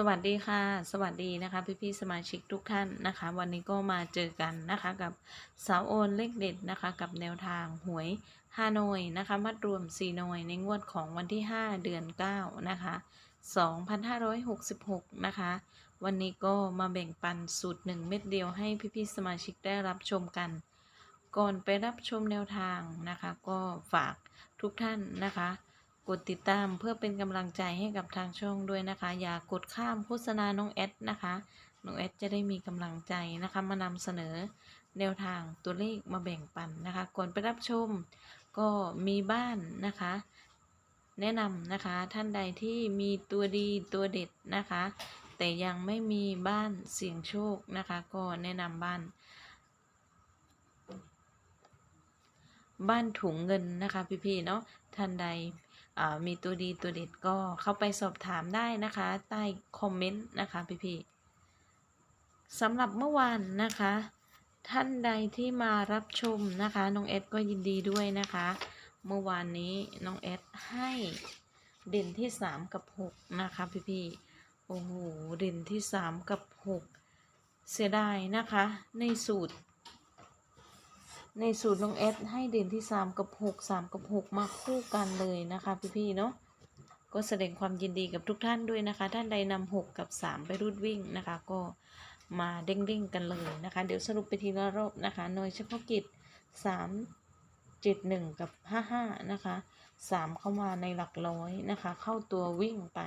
สวัสดีค่ะ สวัสดีนะคะพี่ๆสมาชิกทุกท่านนะคะ วันนี้ก็มาเจอกันนะคะกับสาวโอนเลขเด็ดนะคะ กับแนวทางหวยฮานอยนะคะมัดรวม4หน่วยในงวดของวันที่ 5 เดือน 9 นะคะ 2566 นะคะ วันนี้ก็มาแบ่งปันสูตร 1 เม็ดเดียวให้พี่ๆสมาชิกได้รับชมกัน ก่อนไปรับชมแนวทางนะคะ ก็ฝากทุกท่านนะคะ กดติดตามเพื่อเป็นกำลังใจให้กับทางช่องด้วยนะคะ อย่ากดข้ามโฆษณาน้องแอดนะคะน้องแอดจะได้มีกำลังใจนะคะมานำเสนอแนวทางตัวเลขมาแบ่งปันนะคะ ก่อนไปรับชมก็มีบ้านนะคะ แนะนำนะคะท่านใดที่มีตัวดีตัวเด็ดนะคะ แต่ยังไม่มีบ้านเสี่ยงโชคนะคะ ก็แนะนำบ้านบ้านถุงเงินนะคะพี่ๆเนาะท่านใด มีตัวดีตัวเด็ดก็เข้าไปสอบถามได้นะคะ ใต้คอมเมนต์นะคะพี่ๆสำหรับเมื่อวานนะคะ ท่านใดที่มารับชมนะคะน้องเอสก็ยินดีด้วยนะคะ เมื่อวานนี้น้องเอสให้เด่นที่ 3 กับ 6 นะคะพี่ๆโอ้โหเด่นที่ 3 กับ 6 เสียดายนะคะ ในสูตร ในสูตรน้องเอสให้เด่นที่ 3 กับ 6 3 กับ 6 มาคู่กันเลยนะคะพี่ๆเนาะก็แสดงความยินดีกับทุกท่านด้วยนะคะ ท่านใดนำ6กับ 3 ไปรูดวิ่งนะคะ ก็มาเด้งๆกันเลยนะคะ เดี๋ยวสรุปไปทีละรอบนะคะหน่วยเฉพาะกิจ 3 7 1 กับ 55 นะคะ 3 เข้ามาในหลักร้อยนะคะ เข้าตัววิ่งไป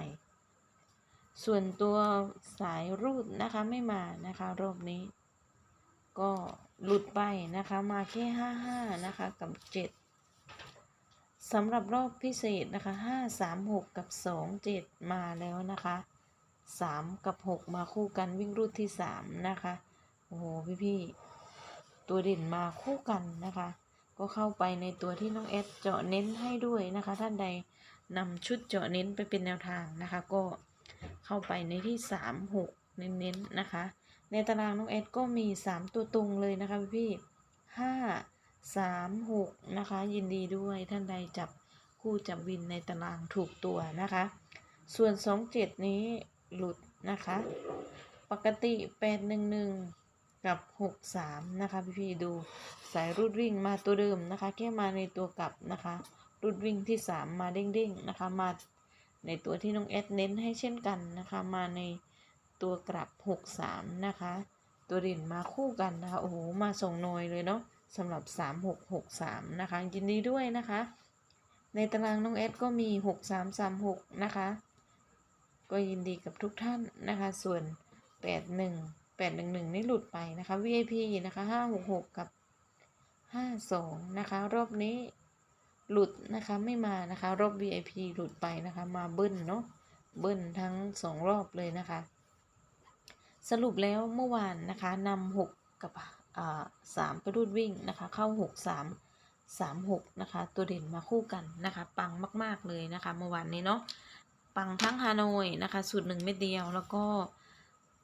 ส่วนตัวสายรูดนะคะไม่มานะคะรอบนี้ ก็ หลุดไปนะคะมาแค่ห้าห้านะคะกับเจ็ดสำหรับรอบพิเศษนะคะห้าสามหกกับสองเจ็ดมาแล้วนะคะสามกับหกมาคู่กันวิ่งรูดที่สามนะคะโอ้โหพี่พี่ๆตัวเด่นมาคู่กันนะคะ ก็เข้าไปในตัวที่น้องเอสเจาะเน้นให้ด้วยนะคะ ท่านใดนำชุดเจาะเน้นไปเป็นแนวทางนะคะ ก็เข้าไปในที่สามหกเน้นๆนะคะ ในตารางน้องเอสก็มี 3 ตัวตรงเลยนะคะพี่ห้าสามหกนะคะ ยินดีด้วยท่านใดจับคู่จับวินในตารางถูกตัวนะคะ ส่วน 2 7 นี้หลุดนะคะ ปกติ 8 1 1 กับ 6 3 นะคะ พี่พี่ๆดูสายรูดวิ่งมาตัวเดิมนะคะ แค่มาในตัวกลับนะคะ รูดวิ่งที่ 3 มาเด้งๆนะคะ มาในตัวที่น้องเอสเน้นให้เช่นกันนะคะ มาใน ตัวกลับ 63 นะคะ ตัวเด่นมาคู่กันนะคะ โอ้โห มาส่งนอยเลยเนาะสำหรับ 3663 นะคะ ยินดีด้วยนะคะ ในตารางน้องเอสก็มี 6336 นะคะ ก็ยินดีกับทุกท่านนะคะ ส่วน 81 811 นี่หลุดไปนะคะ VIP นะคะ 566 กับ 52 นะคะ รอบนี้หลุดนะคะไม่มานะคะ รอบ VIP หลุดไปนะคะ มาเบิ้ลเนาะเบิ้ลทั้งสองรอบเลยนะคะ สรุปแล้วเมื่อวานนะคะนำหกกับอ่าสามไปรูดวิ่งนะคะ เข้าหกสามสามหกนะคะ ตัวเด่นมาคู่กันนะคะ ปังมาก ๆเลยนะคะเมื่อวานนี้เนาะปังทั้งฮานอยนะคะ สูตรหนึ่งเม็ดเดียวแล้วก็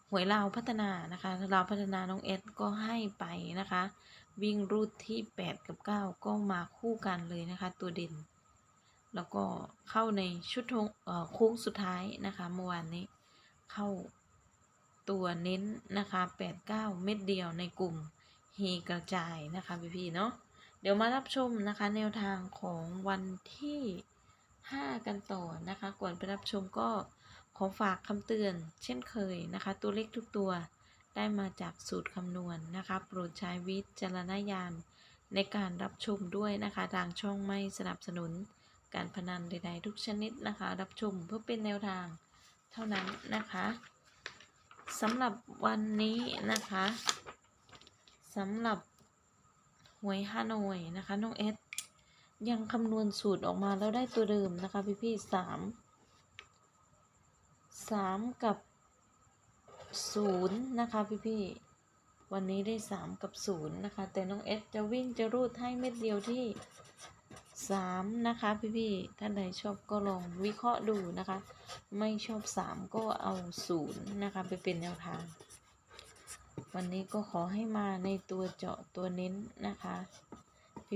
หวยลาวพัฒนานะคะลาวพัฒนาน้องเอสก็ให้ไปนะคะ วิ่งรูดที่แปดกับเก้าก็มาคู่กันเลยนะคะ ตัวเด่น แล้วก็เข้าในชุดโค้งสุดท้ายนะคะเมื่อวานนี้เข้า ตัวเน้นนะคะ89เม็ดเดียวในกลุ่มเฮกระจายนะคะพี่ๆเนาะเดี๋ยวมารับชมนะคะแนวทางของวันที่ 5 กันต่อนะคะ ก่อนไปรับชมก็ขอฝากคำเตือน เช่นเคยนะคะ ตัวเลขทุกตัวได้มาจากสูตรคำนวณนะคะ โปรดใช้วิจารณญาณในการรับชมด้วยนะคะ ทางช่องไม่สนับสนุน การพนันใดๆทุกชนิดนะคะ รับชมเพื่อเป็นแนวทางเท่านั้นนะคะ สำหรับวันนี้นะคะสำหรับหวยฮานอยนะคะน้องเอสยังคำนวณสูตรออกมาแล้วได้ตัวเดิมนะคะพี่พี่สามสามกับศูนย์นะคะพี่พี่วันนี้ได้สามกับศูนย์นะคะ แต่น้องเอสจะวิ่งจะรูดให้เม็ดเดียวที่ สามนะคะพี่พี่ๆท่านใดชอบก็ลองวิเคราะห์ดูนะคะ ไม่ชอบสามก็เอาศูนย์นะคะไปเป็นแนวทาง วันนี้ก็ขอให้มาในตัวเจาะตัวเน้นนะคะ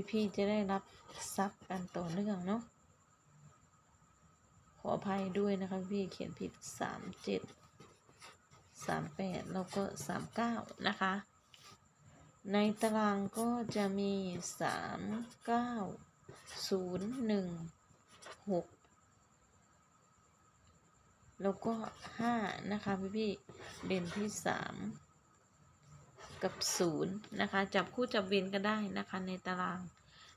พี่ๆจะได้รับซับกันต่อเนื่องเนาะขออภัยด้วยนะคะพี่เขียนผิดสามเจ็ดสามแปดแล้วก็สามเก้านะคะ ในตารางก็จะมีสามเก้า ศูนย์หนึ่งหกแล้วก็ห้านะคะพี่พี่เด่นที่สามกับศูนย์นะคะ จับคู่จับเวียนก็ได้นะคะในตาราง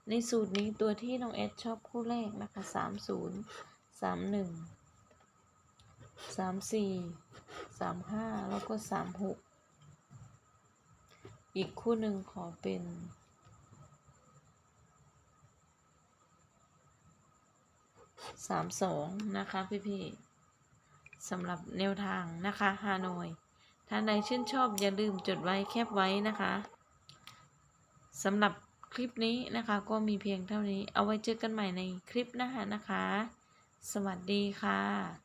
ในสูตรนี้ตัวที่น้องเอสชอบคู่แรกนะคะสามศูนย์สามหนึ่งสามสี่สามห้าแล้วก็สามหกอีกคู่หนึ่งขอเป็น สามสองนะคะพี่พี่ๆสำหรับแนวทางนะคะฮานอยท่านใดชื่นชอบอย่าลืมจดไว้แคปไว้นะคะสำหรับคลิปนี้นะคะก็มีเพียงเท่านี้เอาไว้เจอกันใหม่ในคลิปหน้านะคะ สวัสดีค่ะ